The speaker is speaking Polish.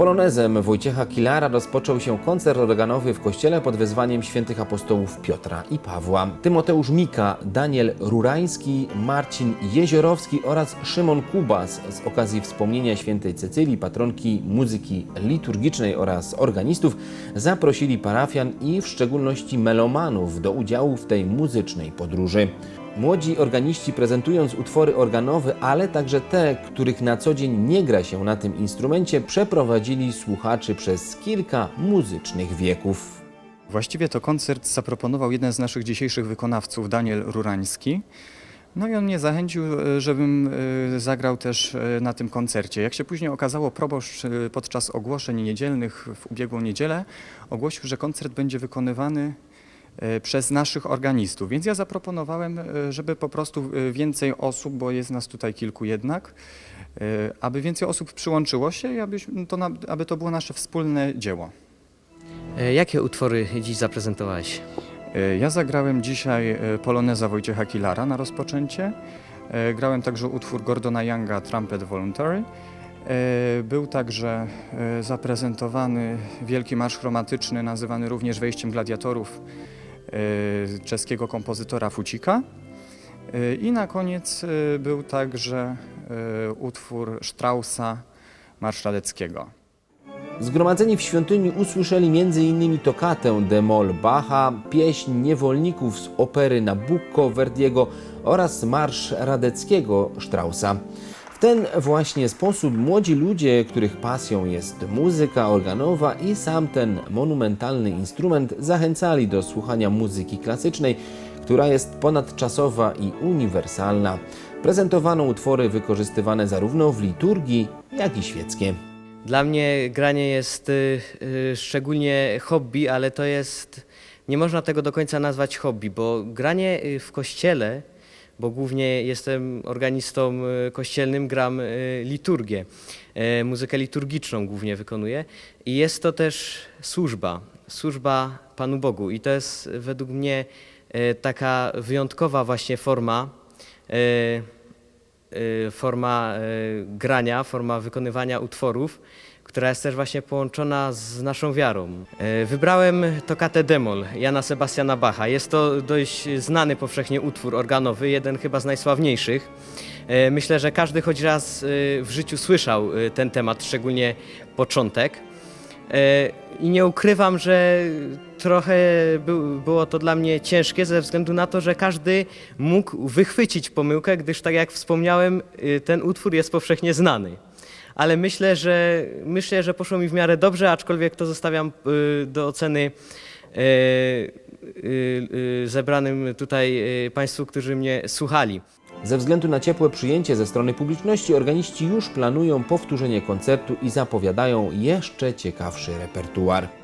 Polonezem Wojciecha Kilara rozpoczął się koncert organowy w kościele pod wezwaniem świętych apostołów Piotra i Pawła. Tymoteusz Mika, Daniel Rurański, Marcin Jeziorowski oraz Szymon Kubas z okazji wspomnienia świętej Cecylii, patronki muzyki liturgicznej oraz organistów, zaprosili parafian i w szczególności melomanów do udziału w tej muzycznej podróży. Młodzi organiści prezentując utwory organowe, ale także te, których na co dzień nie gra się na tym instrumencie, przeprowadzili słuchaczy przez kilka muzycznych wieków. Właściwie to koncert zaproponował jeden z naszych dzisiejszych wykonawców, Daniel Rurański. No i on mnie zachęcił, e, żebym e, zagrał też e, na tym koncercie. Jak się później okazało, proboszcz podczas ogłoszeń niedzielnych w ubiegłą niedzielę ogłosił, że koncert będzie wykonywany przez naszych organistów. Więc ja zaproponowałem, e, żeby po prostu e, więcej osób, bo jest nas tutaj kilku jednak, e, aby więcej osób przyłączyło się i aby to, na- aby to było nasze wspólne dzieło. E, Jakie utwory dziś zaprezentowałeś? E, Ja zagrałem dzisiaj e, Poloneza Wojciecha Kilara na rozpoczęcie. E, Grałem także utwór Gordona Younga Trumpet Voluntary. E, Był także e, zaprezentowany wielki marsz chromatyczny, nazywany również Wejściem Gladiatorów e, czeskiego kompozytora Fucika. E, I na koniec e, był także utwór Straussa Marsz Radeckiego. Zgromadzeni w świątyni usłyszeli m.in. tokatę de Mol Bacha, pieśń niewolników z opery Nabucco Verdiego oraz marsz Radeckiego Straussa. Ten właśnie sposób młodzi ludzie, których pasją jest muzyka organowa i sam ten monumentalny instrument, zachęcali do słuchania muzyki klasycznej, która jest ponadczasowa i uniwersalna. Prezentowano utwory wykorzystywane zarówno w liturgii, jak i świeckie. Dla mnie granie jest y, y, szczególnie hobby, ale to jest. Nie można tego do końca nazwać hobby, bo granie y, w kościele, bo głównie jestem organistą y, kościelnym, gram y, liturgię, y, muzykę liturgiczną głównie wykonuję i jest to też służba, służba Panu Bogu i to jest według mnie taka wyjątkowa właśnie forma. Y, forma y, grania, forma wykonywania utworów, która jest też właśnie połączona z naszą wiarą. Y, Wybrałem tokatę Demol Jana Sebastiana Bacha. Jest to dość znany powszechnie utwór organowy, jeden chyba z najsławniejszych. Myślę, że każdy choć raz w życiu słyszał ten temat, szczególnie początek. E, I nie ukrywam, że trochę był, było to dla mnie ciężkie ze względu na to, że każdy mógł wychwycić pomyłkę, gdyż tak jak wspomniałem, y, ten utwór jest powszechnie znany. Ale myślę, że myślę, że poszło mi w miarę dobrze, aczkolwiek to zostawiam y, do oceny y, y, zebranym tutaj Państwu, którzy mnie słuchali. Ze względu na ciepłe przyjęcie ze strony publiczności, organiści już planują powtórzenie koncertu i zapowiadają jeszcze ciekawszy repertuar.